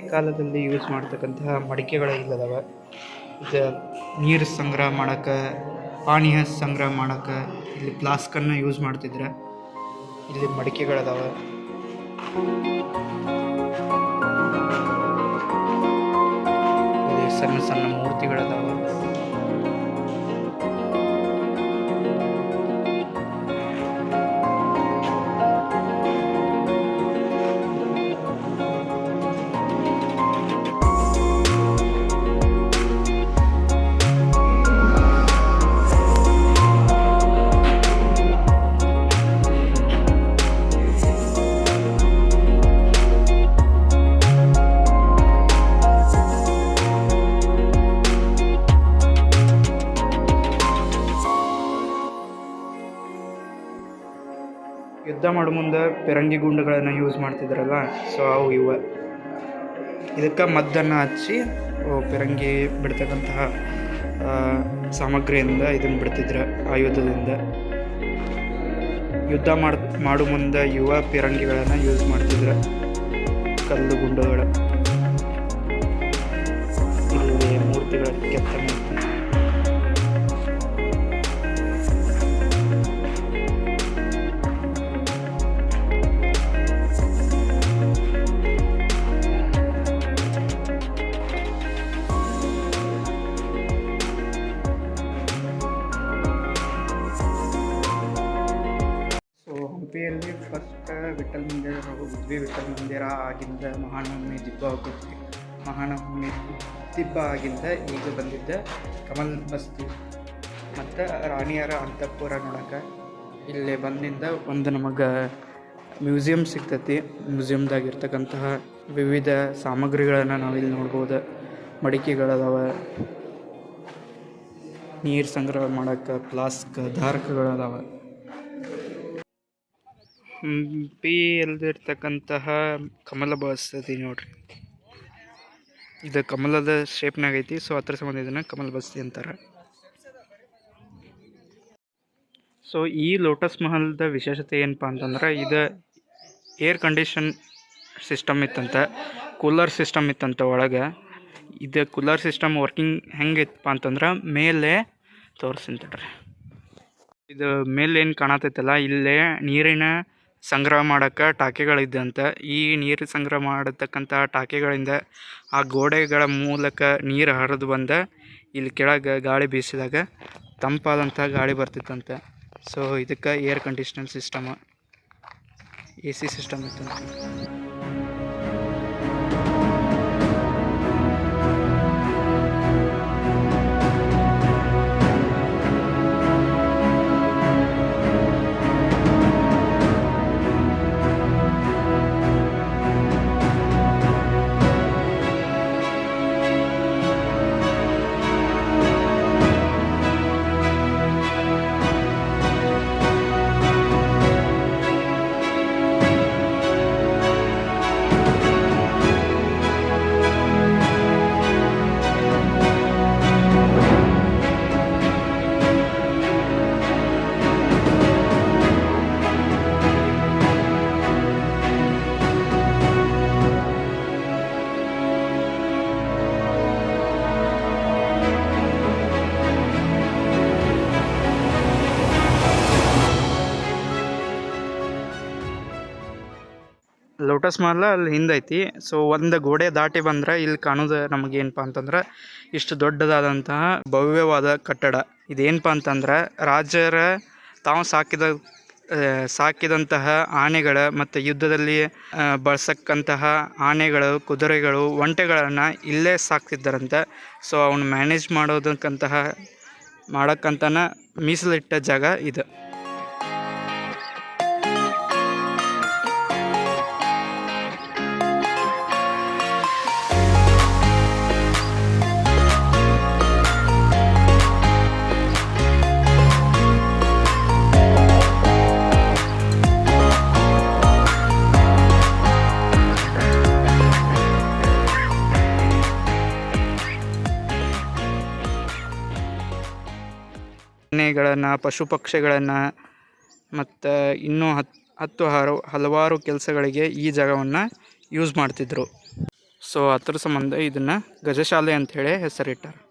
ಈ ಕಾಲದಲ್ಲಿ ಯೂಸ್ ಮಾಡ್ತಕ್ಕಂತಹ ಮಡಿಕೆಗಳು ಇಲ್ಲದವ. ಇದು ನೀರು ಸಂಗ್ರಹ ಮಾಡೋಕ್ಕೆ ಪಾನೀಯ ಸಂಗ್ರಹ ಮಾಡೋಕ್ಕೆ ಇಲ್ಲಿ ಪ್ಲಾಸ್ಕನ್ನು ಯೂಸ್ ಮಾಡ್ತಿದ್ರೆ. ಇಲ್ಲಿ ಮಡಿಕೆಗಳದಾವ. ಇಲ್ಲಿ ಸಣ್ಣ ಸಣ್ಣ ಮೂರ್ತಿಗಳದಾವ. ಯುದ್ಧ ಮಾಡೋ ಮುಂದೆ ಪಿರಂಗಿ ಗುಂಡುಗಳನ್ನು ಯೂಸ್ ಮಾಡ್ತಿದ್ರಲ್ಲ ಸೊ ಅವು ಇವ. ಇದಕ್ಕೆ ಮದ್ದನ್ನು ಹಚ್ಚಿ ಪಿರಂಗಿ ಬಿಡ್ತಕ್ಕಂತಹ ಸಾಮಗ್ರಿಯಿಂದ ಇದನ್ನು ಬಿಡ್ತಿದ್ರು ಆಯುಧದಿಂದ ಯುದ್ಧ ಮಾಡ್, ಮಾಡೋ ಮುಂದೆ ಯುವ ಪಿರಂಗಿಗಳನ್ನು ಯೂಸ್ ಮಾಡ್ತಿದ್ರು ಕಲ್ಲು ಗುಂಡುಗಳು. ಸೊ ಹಂಪಿಯಲ್ಲಿ ಫಸ್ಟ್ ವಿಠಲ್ ಮಂದಿರ ಹೋಗಿದ್ವಿ ವಿಠಲ್ ಮಂದಿರ ಆಗಿಂದ ಮಹಾನವಮಿ ದಿಬ್ಬ ಆಗುತ್ತೆ ಮಹಾನವಮಿ ದಿಬ್ಬ ಆಗಿಂದ ಈಗ ಬಂದಿದ್ದ ಕಮಲ್ ಬಸ್ತಿ. ಮತ್ತು ರಾಣಿಯರ ಅಂತಃಪುರ ನೋಡಕ್ಕೆ ಇಲ್ಲಿ ಬಂದಿಂದ ಒಂದು ನಮಗೆ ಮ್ಯೂಸಿಯಂ ಸಿಗ್ತೈತಿ. ಮ್ಯೂಸಿಯಮ್ದಾಗ ಇರ್ತಕ್ಕಂತಹ ವಿವಿಧ ಸಾಮಗ್ರಿಗಳನ್ನು ನಾವಿಲ್ಲಿ ನೋಡ್ಬೋದು. ಮಡಿಕೆಗಳದಾವ. ನೀರು ಸಂಗ್ರಹ ಮಾಡೋಕ್ಕೆ ಫ್ಲಾಸ್ಕ್, ಧಾರಕಗಳದಾವ. ಹಂಪಿಯಲ್ಲಿರ್ತಕ್ಕಂತಹ ಕಮಲ ಬಸ್ತತಿ ನೋಡ್ರಿ. ಇದು ಕಮಲದ ಶೇಪ್ನಾಗ ಐತಿ ಸೊ ಅದ್ರ ಸಂಬಂಧ ಇದನ್ನು ಕಮಲ ಬಸ್ತಿ ಅಂತಾರೆ. ಸೊ ಈ ಲೋಟಸ್ ಮಹಲ್ದ ವಿಶೇಷತೆ ಏನಪ್ಪ ಅಂತಂದ್ರೆ ಇದು ಏರ್ ಕಂಡೀಷನ್ ಸಿಸ್ಟಮ್ ಇತ್ತಂತ ಕೂಲರ್ ಸಿಸ್ಟಮ್ ಇತ್ತಂತ ಒಳಗೆ ಇದು ಕೂಲರ್ ಸಿಸ್ಟಮ್ ವರ್ಕಿಂಗ್ ಹೆಂಗೆ ಇತ್ತಪ್ಪ ಅಂತಂದ್ರೆ ಮೇಲೆ ತೋರಿಸ್ತೀನಿ ಇದು ಮೇಲೆ ಏನು ಕಾಣತೈತಲ್ಲ, ಇಲ್ಲೇ ನೀರಿನ ಸಂಗ್ರಹ ಮಾಡೋಕ್ಕೆ ಟಾಕಿಗಳಿದ್ದಂತೆ, ಈ ನೀರು ಸಂಗ್ರಹ ಮಾಡತಕ್ಕಂಥ ಟಾಕಿಗಳಿಂದ ಆ ಗೋಡೆಗಳ ಮೂಲಕ ನೀರು ಹರಿದು ಬಂದ, ಇಲ್ಲಿ ಕೆಳಗೆ ಗಾಳಿ ಬೀಸಿದಾಗ ತಂಪಾದಂಥ ಗಾಳಿ ಬರ್ತಿತ್ತಂತೆ. ಸೊ ಇದಕ್ಕೆ air conditioner system A C system ಇತ್ತಂತೆ ಲೋಟಸ್ ಮಾಲ್ ಅಲ್ಲಿ ಹಿಂದೈತಿ. ಸೊ ಒಂದು ಗೋಡೆ ದಾಟಿ ಬಂದ್ರೆ ಇಲ್ಲಿ ಕಾಣೋದು ನಮಗೇನಪ್ಪ ಅಂತಂದ್ರೆ ಇಷ್ಟು ದೊಡ್ಡದಾದಂತಹ ಭವ್ಯವಾದ ಕಟ್ಟಡ. ಇದೇನಪ್ಪ ಅಂತಂದ್ರೆ ರಾಜರ ತಾವು ಸಾಕಿದ ಸಾಕಿದಂತಹ ಆನೆಗಳ ಮತ್ತು ಯುದ್ಧದಲ್ಲಿ ಬಳಸಕ್ಕಂತಹ ಆನೆಗಳು, ಕುದುರೆಗಳು, ಒಂಟೆಗಳನ್ನು ಇಲ್ಲೇ ಸಾಕ್ತಿದ್ದಾರಂತೆ. ಸೊ ಅವನ್ನ ಮ್ಯಾನೇಜ್ ಮಾಡೋದಕ್ಕಂತಹ, ಮಾಡೋಕ್ಕಂತನ ಮೀಸಲಿಟ್ಟ ಜಾಗ ಇದು. ಆನೆಗಳನ್ನು ಪಶು ಪಕ್ಷಿಗಳನ್ನು ಮತ್ತು ಇನ್ನೂ ಹತ್, ಹತ್ತು ಹಾರು, ಹಲವಾರು ಕೆಲಸಗಳಿಗೆ ಈ ಜಾಗವನ್ನು ಯೂಸ್ ಮಾಡ್ತಿದ್ರು. ಸೊ ಅದ್ರ ಸಂಬಂಧ ಇದನ್ನು ಗಜಶಾಲೆ ಅಂತ ಹೇಳಿ ಹೆಸರಿಟ್ಟಾರೆ.